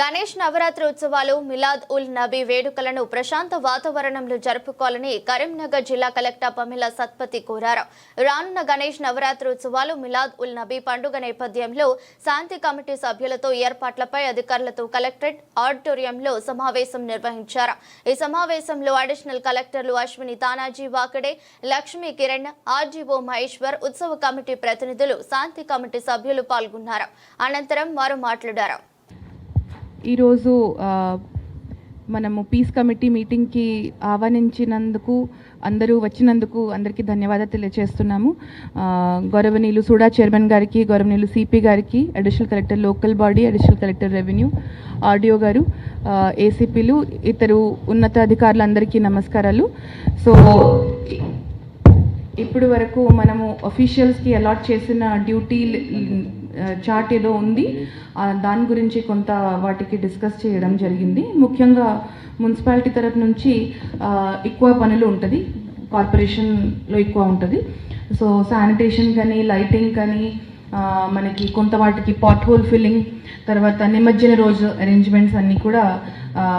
గణేష్ నవరాత్రి ఉత్సవాలు మిలాద్ ఉల్ నబీ వేడుకలను ప్రశాంత వాతావరణంలో జరుపుకోవాలని కరీంనగర్ జిల్లా కలెక్టర్ పమిల సత్పతి కోరారు. రానున్న గణేష్ నవరాత్రి ఉత్సవాలు మిలాద్ ఉల్ నబీ పండుగ నేపథ్యంలో శాంతి కమిటీ సభ్యులతో ఏర్పాట్లపై అధికారులతో కలెక్టరేట్ ఆడిటోరియంలో సమావేశం నిర్వహించారు. ఈ సమావేశంలో అడిషనల్ కలెక్టర్లు అశ్విని తానాజీ వాకడే లక్ష్మీ కిరణ్ ఆర్జీఓ మహేశ్వర్ ఉత్సవ కమిటీ ప్రతినిధులు శాంతి కమిటీ సభ్యులు పాల్గొన్నారు. అనంతరం వారు మాట్లాడారు. ఈరోజు మనము పీస్ కమిటీ మీటింగ్కి ఆహ్వానించినందుకు అందరూ వచ్చినందుకు అందరికీ ధన్యవాదాలు తెలియజేస్తున్నాము. గౌరవనీయులు సూడా చైర్మన్ గారికి గౌరవనీయులు సిపి గారికి additional collector local body additional collector revenue RDO గారు ఏసీపీలు ఇతరు ఉన్నతాధికారులందరికీ నమస్కారాలు. సో ఇప్పుడు వరకు మనము అఫీషియల్స్కి అలాట్ చేసిన డ్యూటీ చార్ట్ ఏదో ఉంది. దాని గురించి కొంత వాటికి డిస్కస్ చేయడం జరిగింది. ముఖ్యంగా మున్సిపాలిటీ తరఫు నుంచి ఎక్కువ పనులు ఉంటుంది. కార్పొరేషన్లో ఎక్కువ ఉంటుంది. సో శానిటేషన్ కానీ లైటింగ్ కానీ మనకి కొంత వాటికి పాట్ హోల్ ఫిల్లింగ్ తర్వాత నిమజ్జన రోజు అరేంజ్మెంట్స్ అన్నీ కూడా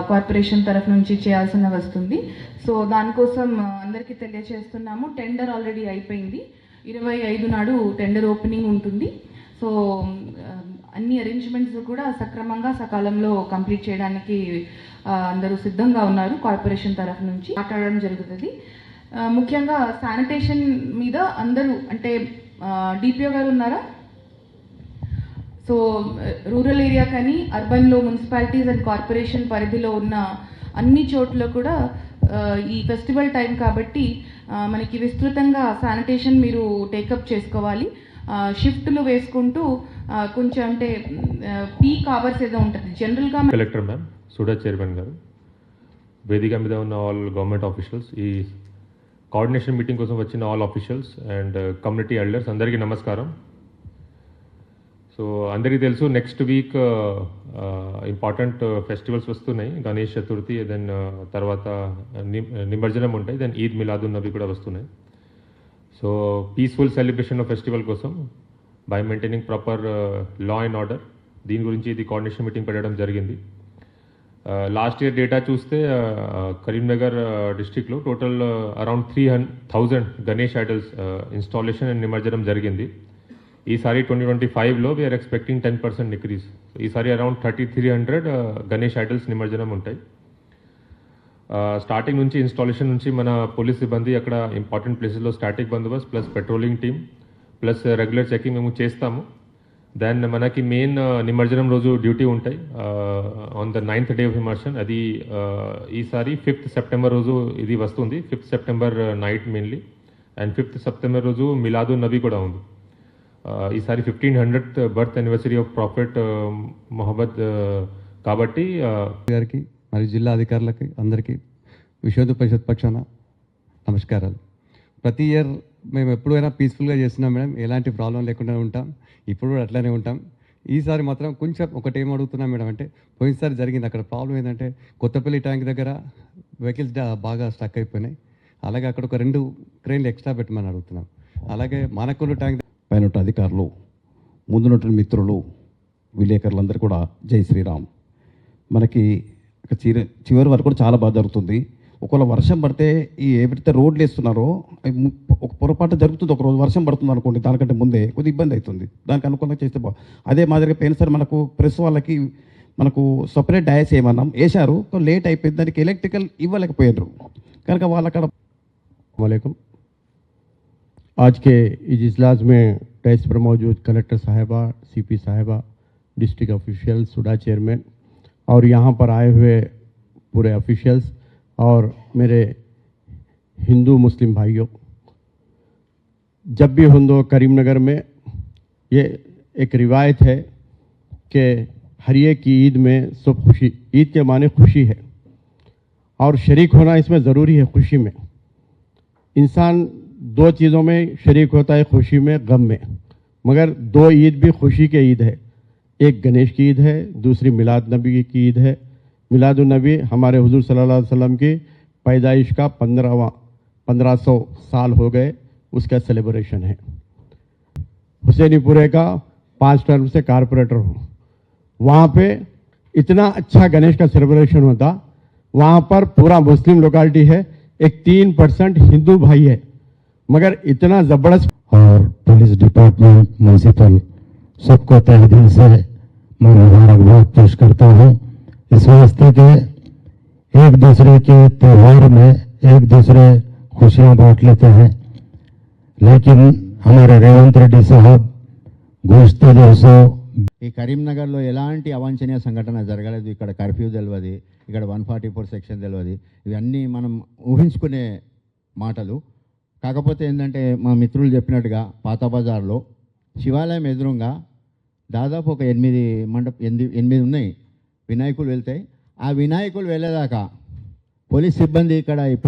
కార్పొరేషన్ తరఫు నుంచి చేయాల్సిన వస్తుంది. సో దానికోసం అందరికీ తెలియజేస్తున్నాము టెండర్ ఆల్రెడీ అయిపోయింది. ఇరవై ఐదు నాడు టెండర్ ఓపెనింగ్ ఉంటుంది. సో అన్ని అరేంజ్మెంట్స్ కూడా సక్రమంగా సకాలంలో కంప్లీట్ చేయడానికి అందరూ సిద్ధంగా ఉన్నారు కార్పొరేషన్ తరఫు నుంచి. మాట్లాడడం జరుగుతుంది. ముఖ్యంగా శానిటేషన్ మీద అందరూ అంటే డిపిఓ గారు ఉన్నారా? సో రూరల్ ఏరియా కానీ అర్బన్లో మున్సిపాలిటీస్ అండ్ కార్పొరేషన్ పరిధిలో ఉన్న అన్ని చోట్ల కూడా ఈ ఫెస్టివల్ టైం కాబట్టి మనకి విస్తృతంగా శానిటేషన్ మీరు టేకప్ చేసుకోవాలి. షిఫ్ట్లు వేసుకుంటూ కొంచెం అంటే పీక్ అవర్స్ ఏదో ఉంటుంది. జనరల్గా కలెక్టర్ మ్యామ్ సుడా చైర్మన్ గారు వేదిక మీద ఉన్న ఆల్ గవర్నమెంట్ ఆఫీషియల్స్ ఈ కోఆర్డినేషన్ మీటింగ్ కోసం వచ్చిన all officials and community elders అందరికీ నమస్కారం. సో అందరికీ తెలుసు నెక్స్ట్ వీక్ ఇంపార్టెంట్ ఫెస్టివల్స్ వస్తున్నాయి. గణేష్ చతుర్థి దెన్ తర్వాత uh, ని- నిమజ్జనం ఉంటాయి. దెన్ ఈద్ మిలాదున్ నబీ కూడా వస్తున్నాయి. So peaceful celebration of festival కోసం by maintaining proper law and order దీని గురించి ఇది కోఆర్డినేషన్ మీటింగ్ పెట్టడం జరిగింది లాస్ట్ ఇయర్ డేటా చూస్తే కరీంనగర్ డిస్టిక్లో total around three hundred thousand Ganesh idols installation and నిమజ్జనం జరిగింది ఈసారి ట్వంటీ ట్వంటీ ఫైవ్లో we're expecting ten percent decrease ఈసారి around thirty three hundred Ganesh idols నిమజ్జనం ఉంటాయి స్టార్టింగ్ నుంచి ఇన్స్టాలేషన్ నుంచి మన పోలీస్ సిబ్బంది అక్కడ ఇంపార్టెంట్ ప్లేసెస్లో static bandobast plus patrolling team plus regular checking మేము చేస్తాము. దెన్ మనకి మెయిన్ నిమజ్జనం రోజు డ్యూటీ ఉంటాయి. On the ninth day of immersion అది ఈసారి ఫిఫ్త్ సెప్టెంబర్ రోజు ఇది వస్తుంది. Fifth September night mainly and fifth September రోజు మిలాదు నబీ కూడా ఉంది. ఈసారి fifteen hundred birth anniversary of prophet Mohammad కాబట్టి గారికి మరియు జిల్లా అధికారులకి అందరికీ విశ్వహిందూ పరిషత్ పక్షాన నమస్కారాలు. ప్రతి ఇయర్ మేము ఎప్పుడైనా పీస్ఫుల్గా చేస్తున్నాం మేడం ఎలాంటి ప్రాబ్లం లేకుండా ఉంటాం. ఇప్పుడు కూడా అట్లానే ఉంటాం. ఈసారి మాత్రం కొంచెం ఒకటి ఏం అడుగుతున్నాం మేడం అంటే పోయినసారి జరిగింది. అక్కడ ప్రాబ్లం ఏంటంటే కొత్తపల్లి ట్యాంక్ దగ్గర వెహికల్స్ బాగా స్టక్ అయిపోయినాయి. అలాగే అక్కడ ఒక రెండు క్రెయిన్లు ఎక్స్ట్రా పెట్టమని అడుగుతున్నాం. అలాగే మానకొల్లు ట్యాంక్ పైన అధికారులు ముందున్నటువంటి మిత్రులు విలేకరులందరూ కూడా జై శ్రీరామ్. మనకి ఒక చిర చివరి వరకు కూడా చాలా బాగా జరుగుతుంది ఒకవేళ వర్షం పడితే ఈ ఏవైతే రోడ్లు వేస్తున్నారో అవి ము- ఒక పొరపాటు జరుగుతుంది ఒక రోజు వర్షం పడుతుంది అనుకోండి దానికంటే ముందే కొద్దిగా ఇబ్బంది అవుతుంది దానికి అనుకూలంగా చేస్తే బా అదే మాదిరిగా పోయినసారి మనకు ప్రెస్ వాళ్ళకి మనకు సపరేట్ డయాస్ ఏమన్నాం వేశారు లేట్ అయిపోయింది దానికి ఎలక్ట్రికల్ ఇవ్వలేకపోయారు కనుక వాళ్ళు అక్కడ वालेकुम आज के इस इजलास में डेस्क पर मौजूद कलेक्टर साहिबा सीपी साहिबा डिस्ट्रिक्ट ऑफिशियल सुडा चेयरमैन और यहाँ पर आए हुए पूरे ऑफिशियल्स और मेरे हिंदू मुस्लिम भाइयों, जब भी हम लोग करीमनगर में ये एक रिवायत है कि हर एक की ईद में सब खुशी, ईद के माने खुशी है और शरीक होना इसमें ज़रूरी है खुशी में। इंसान दो चीज़ों में शरीक होता है, खुशी में गम में, मगर दो ईद भी खुशी के ईद है। एक गणेश की ईद है, दूसरी मिलाद नबी की ईद है। मिलाद नबी हमारे हुजूर सल्लल्लाहु अलैहि वसल्लम की पैदाइश का पंद्रहवा पंद्रह सौ साल हो गए, उसका सेलिब्रेशन है। हुसैनीपुरे का पाँच टर्म से कारपोरेटर हूँ। वहाँ पे इतना अच्छा गणेश का सेलिब्रेशन होता, वहाँ पर पूरा मुस्लिम लोकालिटी है, एक तीन परसेंट हिंदू भाई है। मगर इतना ज़बरदस्त और पुलिस डिपार्टमेंट म्यूनसिपल सबको तहे दिल से मैं मुबारकबाद पेश करता हूँ इस वास्ते के एक दूसरे के त्यौहार में एक दूसरे खुशियाँ बांट लेते हैं लेकिन हमारे रेवंत रेड्डी साहब गुजते जो सौ ఈ కరీంనగర్లో ఎలాంటి అవాంఛనీయ సంఘటన జరగలేదు ఇక్కడ కర్ఫ్యూ తెలియదు ఇక్కడ వన్ ఫార్టీ ఫోర్ సెక్షన్ తెలియదు ఇవన్నీ మనం ఊహించుకునే మాటలు కాకపోతే ఏంటంటే మా మిత్రులు చెప్పినట్టుగా పాత బజార్లో శివాలయం ఎదురుగా దాదాపు ఒక ఎనిమిది మండప ఎనిమిది ఎనిమిది ఉన్నాయి. వినాయకులు వెళ్తాయి. ఆ వినాయకులు వెళ్ళేదాకా పోలీస్ సిబ్బంది ఇక్కడ ఇప్పుడు